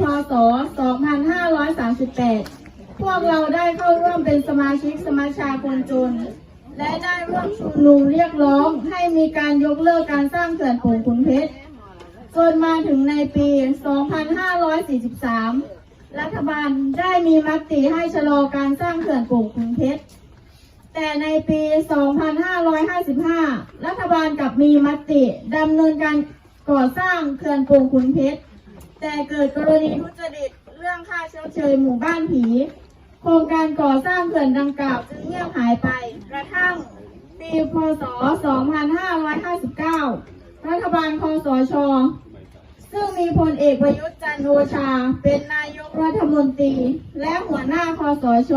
พศ 2538 พวกเราได้เข้าร่วมเป็นสมาชิกสมาชาคนจน และได้ร่วมชุมนุมเรียกร้องให้มีการยกเลิกการสร้างเขื่อนป่งขุนเพชร จนมาถึงในปี 2543 รัฐบาลได้มีมติให้ชะลอการสร้างเขื่อนป่งขุนเพชร แต่ในปี 2555 รัฐบาลกลับมีมติดำเนินการก่อสร้างเขื่อนป่งขุนเพชร แต่เกิดกรณีทุจริตเรื่องค่าเชื้อเชยหมู่บ้านผี โครงการก่อสร้างเขื่อนดังกล่าวจึงเงียบหายไป กระทั่งปีพศ 2559 รัฐบาลคอสช ซึ่งมีพลเอกประยุทธ์จันโอชา เป็นนายกรัฐมนตรี และหัวหน้าคอสช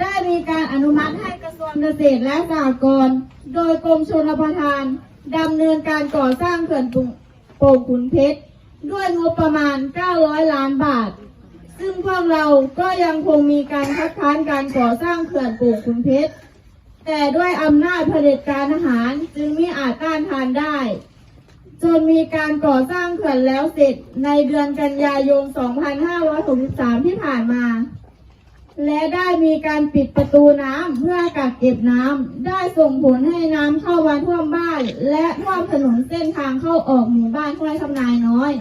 ได้มีการอนุมัติให้กระทรวงเกษตรและสหกรณ์โดยกรมชลประทานดำเนินการก่อสร้างเขื่อนโป่งขุนเพชร ด้วยงบประมาณ 900 ล้านบาท ซึ่งพวกเราก็ยังคงมีการคัดค้านการก่อสร้างเขื่อนโป่งขุนเพชร แต่ด้วยอำนาจเผด็จการทหารจึงไม่อาจต้านทานได้ จนมีการก่อสร้างเขื่อนแล้วเสร็จในเดือนกันยายน 2563 ที่ผ่านมาและได้มีการปิดประตูน้ำเพื่อกักเก็บน้ำได้ส่งผลให้น้ำเข้ามาท่วมบ้าน และท่วมถนนเส้นทางเข้าออกหมู่บ้านห้วยทำนายน้อย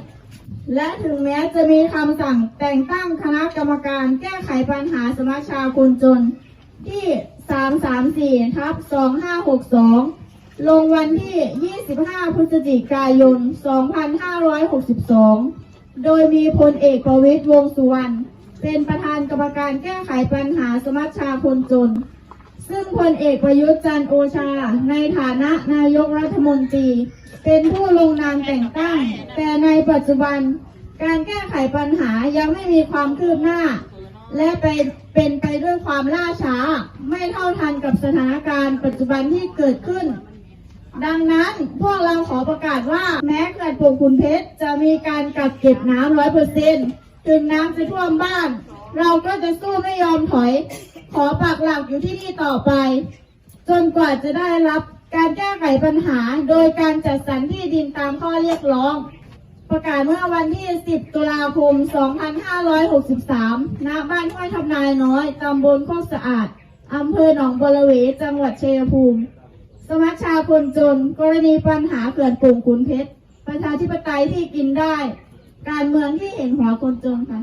และถึงแม้จะมีคำสั่งแต่งตั้งคณะกรรมการแก้ไขปัญหาสมัชาคนจน ที่ 334ทับ2562 ลงวันที่ 25 พฤศจิกายน 2562 โดยมีพลเอกประวิตยวงสุวรรณเป็นประธานกรรมการแก้ไขปัญหาสมัชชาคนจน ซึ่งพลเอกประยุทธ์จันโอชา ในฐานะนายกรัฐมนตรี เป็นผู้ลงนามแต่งตั้ง แต่ในปัจจุบัน การแก้ไขปัญหายังไม่มีความคืบหน้า และเป็นเป็นไปด้วยความล่าช้า ไม่เท่าทันกับสถานการณ์ปัจจุบันที่เกิดขึ้น ดังนั้นพวกเราขอประกาศว่าแม้เขื่อนป่งขุนเพชรจะมีการกักเก็บน้ำร้อยเปอร์เซ็นต์ถึงน้ำจะท่วมบ้าน เราก็จะสู้ไม่ยอมถอย ขอปักหลักอยู่ที่นี่ต่อไป จนกว่าจะได้รับการแก้ไขปัญหาโดยการจัดสรรที่ดินตามข้อเรียกร้อง ประกาศเมื่อวันที่ 10 ตุลาคม 2563 ณ บ้านห้วยทำนายน้อย ตำบลโคกสะอาด อำเภอหนองบัวระเวจังหวัดชัยภูมิ สมัชชาคนจน กรณีปัญหาเขื่อนปุ่งขุนเพชร ประชาธิปไตยที่กินได้ การเมืองที่เห็นหัวคนจนค่ะ